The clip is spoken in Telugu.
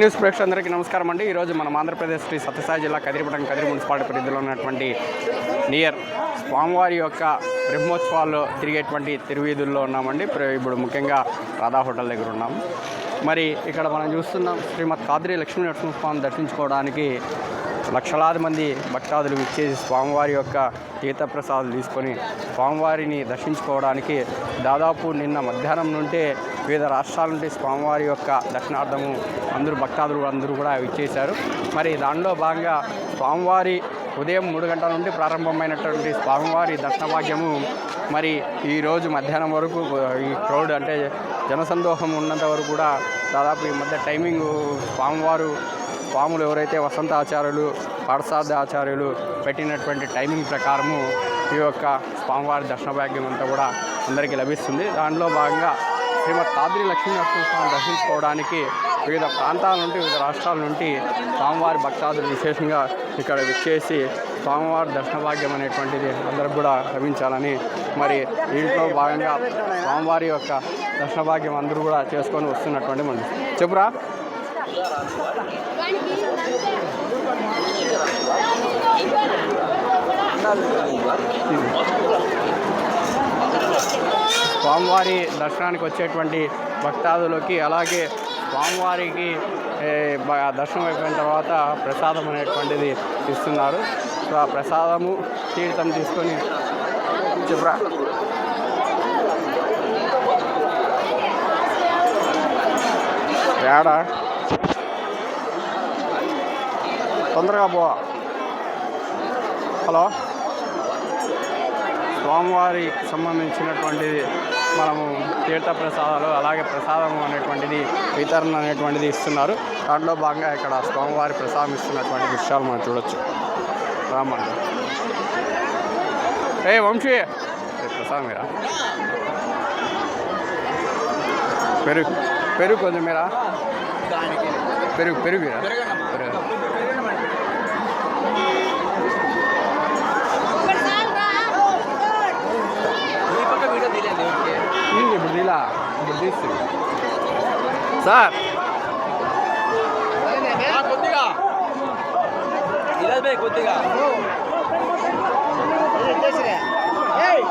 న్యూస్ ప్రేక్షకులందరికీ నమస్కారం అండి. ఈరోజు మనం ఆంధ్రప్రదేశ్ శ్రీ సత్యసాయి జిల్లా కదిరిపట్నం కదిరి మున్సిపాలిటీ పరిధిలో ఉన్నటువంటి నియర్ స్వామివారి యొక్క బ్రహ్మోత్సవాల్లో తిరిగేటువంటి తిరువీధుల్లో ఉన్నామండి. ఇప్పుడు ముఖ్యంగా రాధా హోటల్ దగ్గర ఉన్నాం. మరి ఇక్కడ మనం చూస్తున్నాం శ్రీమద్ కాద్రి లక్ష్మీ నరసింహస్వామిని దర్శించుకోవడానికి లక్షలాది మంది భక్తాదులు విచ్చేసి స్వామివారి యొక్క తీర్థప్రసాదాలు తీసుకొని స్వామివారిని దర్శించుకోవడానికి దాదాపు నిన్న మధ్యాహ్నం నుండే వివిధ రాష్ట్రాల నుండి స్వామివారి యొక్క దర్శనార్థము అందరూ భక్తాదులు అందరూ కూడా ఇచ్చేశారు మరి దానిలో భాగంగా స్వామివారి ఉదయం మూడు గంటల నుండి ప్రారంభమైనటువంటి స్వామివారి దర్శన భాగ్యము మరి ఈరోజు మధ్యాహ్నం వరకు ఈ క్రౌడ్ అంటే జనసందోహం ఉన్నంత వరకు కూడా దాదాపు ఈ మధ్య టైమింగ్ స్వామివారు స్వాములు ఎవరైతే వసంత ఆచార్యులు పాఠశాద ఆచార్యులు పెట్టినటువంటి టైమింగ్ ప్రకారము ఈ యొక్క స్వామివారి దర్శన భాగ్యం అంతా కూడా అందరికీ లభిస్తుంది. దానిలో భాగంగా శ్రీమతి కాద్రి లక్ష్మీ నరసింహస్వామిని దర్శించుకోవడానికి వివిధ ప్రాంతాల నుండి వివిధ రాష్ట్రాల నుండి స్వామివారి భక్తాదులు విశేషంగా ఇక్కడ విచ్చేసి స్వామివారి దర్శన భాగ్యం అనేటువంటిది అందరికి కూడా లభించాలని మరి దీంట్లో భాగంగా స్వామివారి యొక్క దర్శన భాగ్యం అందరూ కూడా చేసుకొని వస్తున్నటువంటి మనం. చెప్పురా. స్వామివారి దర్శనానికి వచ్చేటువంటి భక్తాదులకి అలాగే స్వామివారికి దర్శనం అయిపోయిన తర్వాత ప్రసాదం అనేటువంటిది ఇస్తున్నారు. సో ఆ ప్రసాదము తీర్థం తీసుకొని చెప్పరా. ఏడా? తొందరగా పో హలో? స్వామివారికి సంబంధించినటువంటిది మనము తీర్థ ప్రసాదాలు అలాగే ప్రసాదం అనేటువంటిది వితరణ అనేటువంటిది ఇస్తున్నారు. దాంట్లో భాగంగా ఇక్కడ స్వామివారి ప్రసాదం ఇస్తున్నటువంటి దృశ్యాలు మనం చూడొచ్చు. రామన్న ఏ వంశీ! ప్రసాదం మీరా? పెరుగు పెరుగు కొంచెం మీరా? పెరుగు పెరుగు మీరా? పెరుగు. తీస్తుంది సార్. కొద్దిగా ఇలా కొద్దిగా. ఏయ్.